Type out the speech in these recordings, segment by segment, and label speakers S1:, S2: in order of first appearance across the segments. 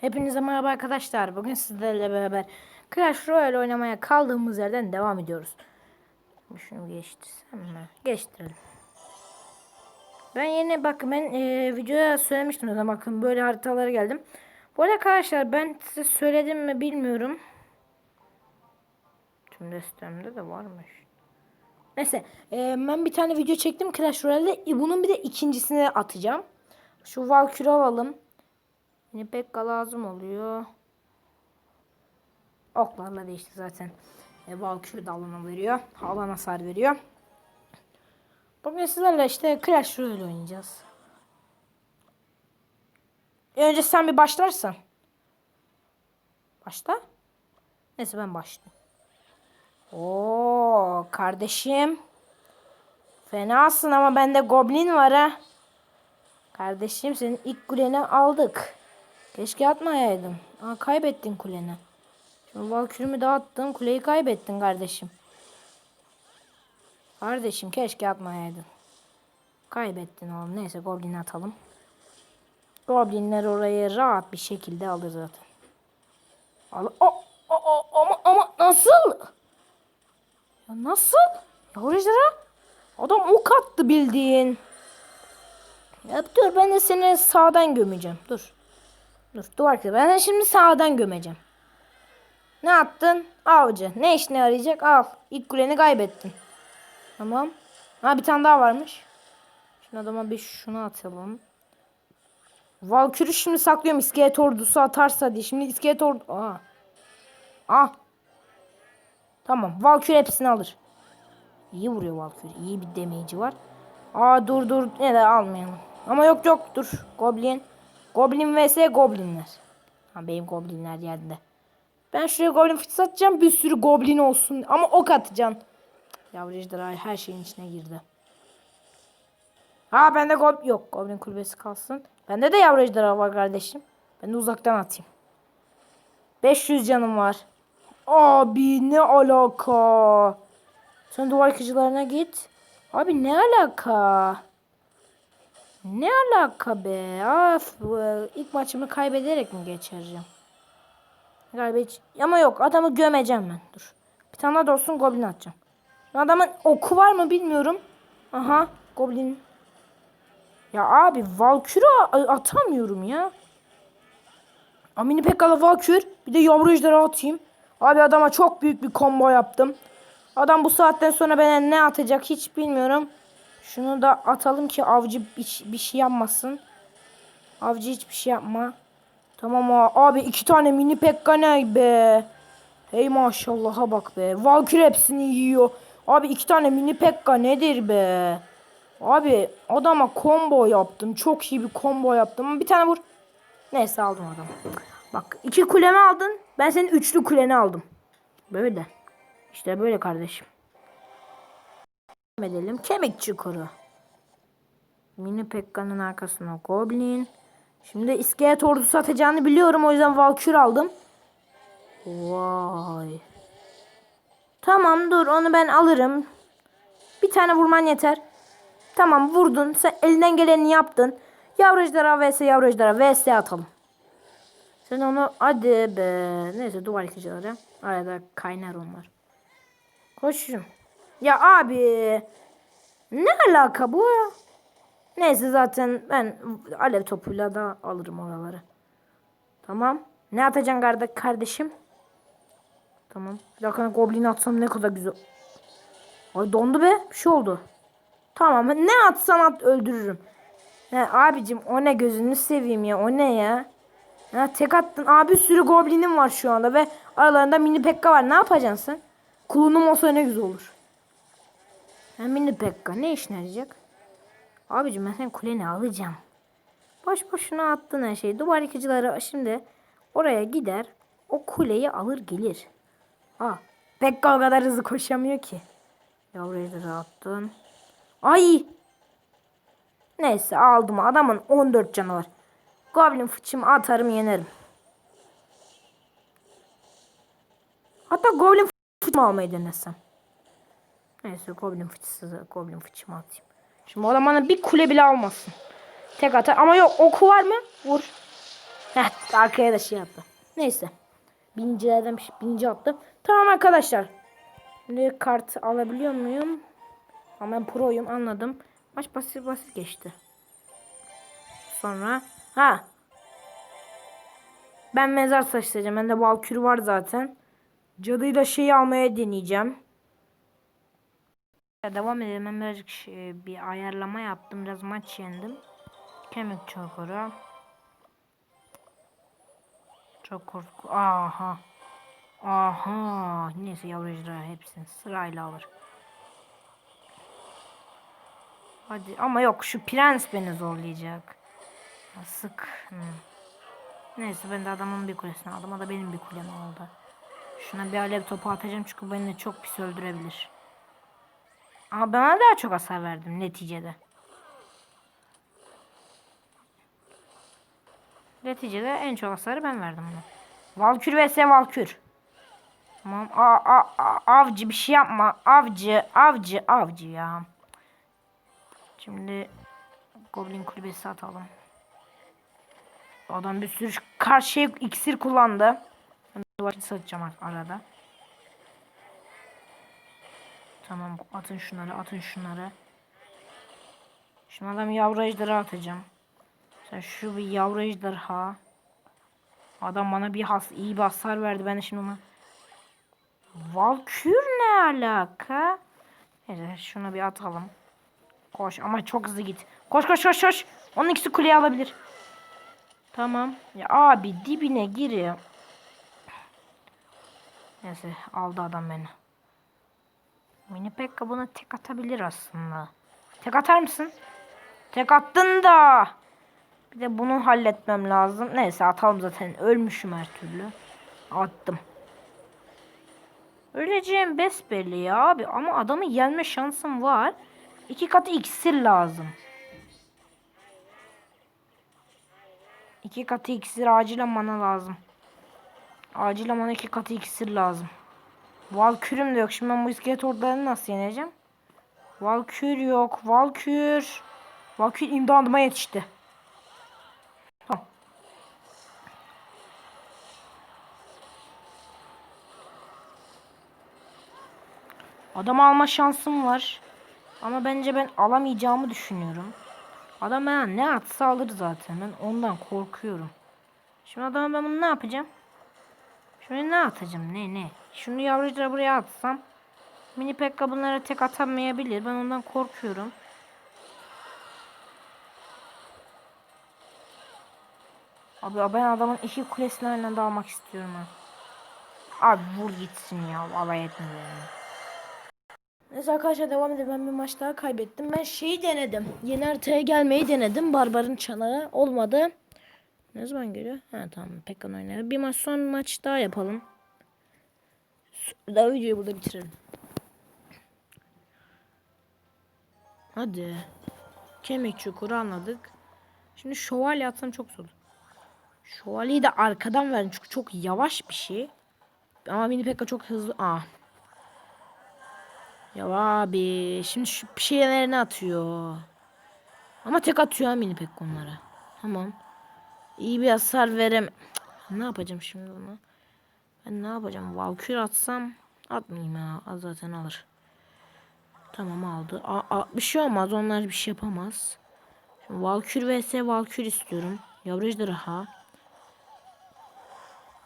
S1: Hepinize merhaba arkadaşlar. Bugün sizlerle beraber Clash Royale oynamaya kaldığımız yerden devam ediyoruz. Şunu geçtirsem mi? Geçtirelim. Ben yeni bakın ben e, videoya söylemiştim zaten bakın böyle haritalara geldim. Bu arada arkadaşlar ben size söyledim mi bilmiyorum. Tüm destemde de varmış. Neyse e, ben bir tane video çektim Clash Royale'de. E, bunun bir de ikincisini atacağım. Şu Valkyrie alalım. Yine Pekka lazım oluyor. Oklarla değişti zaten. E, Valkyrie de alana veriyor. Alan hasar veriyor. Bugün sizlerle işte Clash Royale oynayacağız. E, önce sen bir başlarsan. Başla. Neyse ben başlayayım. Oo kardeşim. Fenasın ama bende goblin var ha. Kardeşim senin ilk kuleni aldık. Keşke atmayaydın. Aa, kaybettin kuleni. Şimdi Valkyrie'mi dağıttın. Kuleyi kaybettin kardeşim. Kardeşim keşke atmayaydın. Kaybettin oğlum. Neyse Goblin'i atalım. Goblinler orayı rahat bir şekilde alır zaten. Al o, o, o, ama, ama nasıl? Ya nasıl? Ya ejderha. Adam ok attı bildiğin. Ya dur ben de seni sağdan gömeceğim. Dur. Dur duvar kırı. Ben şimdi sağdan gömeceğim. Ne attın? Avcı. Ne işine yarayacak? Al. İlk kuleni kaybettin. Tamam. Ha bir tane daha varmış. Şimdi adama bir şunu atalım. Valkürü şimdi saklıyorum. İskelet ordusu atarsa diye. Şimdi iskelet ordu... Aa. Ah. Tamam. Valkür hepsini alır. İyi vuruyor Valkür. İyi bir damage'i var. Aa dur dur. Ne de almayalım. Ama yok yok dur. Goblin. Goblin vs Goblinler. Ha benim Goblinler yerde. Ben şuraya Goblin fıçısı atacağım. Bir sürü Goblin olsun. Ama ok atacaksın. Yavru ejderha her şeyin içine girdi. Ha bende Goblin yok. Goblin kulübesi kalsın. Bende de yavru ejderha var kardeşim. Ben de uzaktan atayım. 500 canım var. Abi ne alaka? Sen duvar yıkıcılarına git. Abi ne alaka? Ne alaka be? Af, bu, ilk maçımı kaybederek mi geçireceğim? Galiba hiç... Ama yok adamı gömeceğim ben. Dur. Bir tane daha olsun goblin atacağım. Adamın oku var mı bilmiyorum. Aha goblin. Ya abi Valkyrie atamıyorum ya. Amini Pekkalı Valkür. Bir de yavru ejderha atayım. Abi adama çok büyük bir combo yaptım. Adam bu saatten sonra bana ne atacak hiç bilmiyorum. Şunu da atalım ki avcı bir, şey yapmasın. Avcı hiçbir şey yapma. Tamam abi iki tane mini pekka ne be. Hey maşallaha bak be. Valkyrie hepsini yiyor. Abi iki tane mini pekka nedir be. Abi adama combo yaptım. Çok iyi bir combo yaptım. Bir tane vur. Neyse aldım adam. Bak iki kulemi aldın. Ben senin üçlü kuleni aldım. Böyle. İşte böyle kardeşim. Edelim. Kemik çukuru. Mini Pekka'nın arkasına Goblin. Şimdi iskelet ordusu atacağını biliyorum. O yüzden Valkür aldım. Vay. Tamam dur onu ben alırım. Bir tane vurman yeter. Tamam vurdun. Sen elinden geleni yaptın. Yavru ejderha vs yavru ejderha vs atalım. Sen onu hadi be. Neyse duvar yıkıcıları. Arada kaynar onlar. Koşun. Ya abi. Ne alaka bu ya? Neyse zaten ben alev topuyla da alırım oraları. Tamam. Ne atacaksın kardeş kardeşim? Tamam. Bir dakika goblin atsam ne kadar güzel. Ay dondu be. Bir şey oldu. Tamam. Ne atsan at öldürürüm. He abicim o ne gözünü seveyim ya. O ne ya? Ha, tek attın. Abi sürü goblinim var şu anda ve aralarında mini pekka var. Ne yapacaksın sen? Kulunum olsa ne güzel olur. Ha, mini pekka ne işine yarayacak? Abicim ben senin kuleni alacağım. Boş boşuna attın her şeyi. Duvar yıkıcıları şimdi oraya gider. O kuleyi alır gelir. Ha, Pekka o kadar hızlı koşamıyor ki. Yavruyu da attın. Ay! Neyse aldım. Adamın 14 canı var. Goblin fıçımı atarım yenerim. Hatta Goblin fıçımı almayı denesem. Neyse Goblin fıçısı Goblin fıçımı atayım. Şimdi o adam bana bir kule bile almasın. Tek atar. Ama yok oku var mı? Vur. Heh, arkaya da şey yaptı. Neyse. Binicilerden bir şey, binici attı. Tamam arkadaşlar. Şimdi kart alabiliyor muyum? Ama ben proyum anladım. Maç basit basit geçti. Sonra ha ben mezar taşıyacağım. Bende valkür var zaten. Cadıyla şeyi almaya deneyeceğim. Devam edelim. Ben birazcık şey- bir ayarlama yaptım. Biraz maç yendim. Kemik çokuru. Çok korku. Aha. Aha. Neyse yavru ejderha hepsini sırayla alır. Hadi ama yok şu prens beni zorlayacak. Ya Sık. Hmm. Neyse ben de adamın bir kulesini aldım. O da benim bir kulem oldu. Şuna bir alev topu atacağım çünkü beni de çok pis öldürebilir. Ama bana daha çok hasar verdim neticede. Neticede en çok hasarı ben verdim ona. Valkür vs Valkür. Tamam. A, a, a, avcı bir şey yapma. Avcı, avcı, avcı ya. Şimdi Goblin kulübesi atalım. Adam bir sürü karşıya iksir kullandı. Ben vakit satacağım arada. Tamam atın şunları atın şunları. Şimdi adam yavru ejderha atacağım. Sen şu bir yavru ejderha. Adam bana bir has iyi bir hasar verdi. Ben de şimdi ona Valkür ne alaka? Neyse şunu bir atalım. Koş ama çok hızlı git. Koş koş koş koş. Onun ikisi kuleye alabilir. Tamam. Ya abi dibine giriyor. Neyse aldı adam beni. Mini Pekka buna tek atabilir aslında. Tek atar mısın? Tek attın da. Bir de bunu halletmem lazım. Neyse atalım zaten. Ölmüşüm her türlü. Attım. Öleceğim besbelli ya abi. Ama adamı yenme şansım var. İki katı iksir lazım. İki katı iksir acilen mana lazım. Acilen bana iki katı iksir lazım. Valkürüm de yok. Şimdi ben bu iskelet ordularını nasıl yeneceğim? Valkür yok. Valkür. Valkür imdadıma yetişti. Adam alma şansım var. Ama bence ben alamayacağımı düşünüyorum. Adam bana ne atsa alır zaten. Ben ondan korkuyorum. Şimdi adama ben bunu ne yapacağım? Şunu ne atacağım? Ne ne? Şunu yavrucuları buraya atsam. Mini Pekka bunlara tek atamayabilir. Ben ondan korkuyorum. Abi ben adamın iki kulesini anda almak istiyorum. Abi vur gitsin ya. Alay beni. Neyse arkadaşlar devam edelim. Ben bir maç daha kaybettim. Ben şeyi denedim. Yeni haritaya gelmeyi denedim. Barbar'ın çanağı olmadı. Ne zaman geliyor? Ha tamam. Pekkan oynar. Bir maç son maç daha yapalım. Daha videoyu burada bitirelim. Hadi. Kemik çukuru anladık. Şimdi şövalye atsam çok zor. Şövalyeyi de arkadan verin çünkü çok yavaş bir şey. Ama mini pekka çok hızlı. Aa. Ya abi şimdi şu bir şeylerini atıyor. Ama tek atıyor ha mini pekka onlara. Tamam. İyi bir hasar verem. Ne yapacağım şimdi ona? Ben ne yapacağım? Valkür atsam atmayayım ya. Zaten alır. Tamam aldı. A, a, bir şey olmaz. Onlar bir şey yapamaz. Şimdi Valkür vs Valkür istiyorum. Yavru ejderha.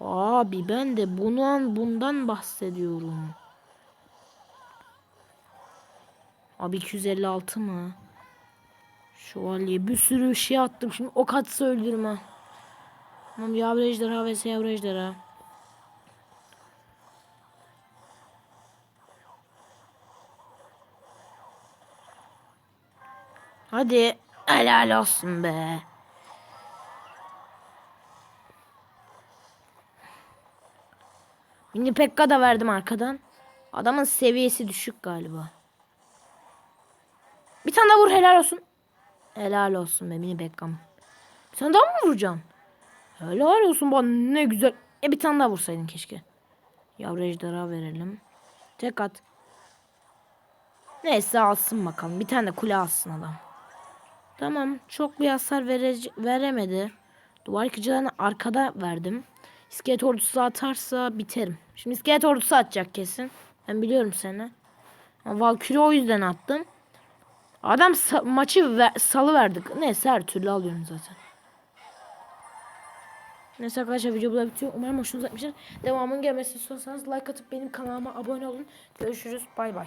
S1: Abi ben de bundan bundan bahsediyorum. Abi 256 mı? Şövalye bir sürü şey attım. Şimdi ok atsa öldürme. Tamam yavru ejderha vs yavru ejderha. Hadi helal olsun be. Mini Pekka da verdim arkadan. Adamın seviyesi düşük galiba. Bir tane daha vur helal olsun. Helal olsun be Mini Pekka'm. Bir tane daha mı vuracağım? Helal olsun bana ne güzel. E bir tane daha vursaydın keşke. Yavru ejderha verelim. Tek at. Neyse alsın bakalım. Bir tane de kule alsın adam. Tamam. Çok bir hasar veremedi. Duvar yıkıcılarını arkada verdim. İskelet ordusu atarsa biterim. Şimdi iskelet ordusu atacak kesin. Ben biliyorum seni. Valkyrie o yüzden attım. Adam sa- maçı ve- salı verdik. Neyse her türlü alıyorum zaten. Neyse arkadaşlar video burada bitiyor. Umarım hoşunuza gitmiştir. Devamın gelmesini istiyorsanız like atıp benim kanalıma abone olun. Görüşürüz. Bay bay.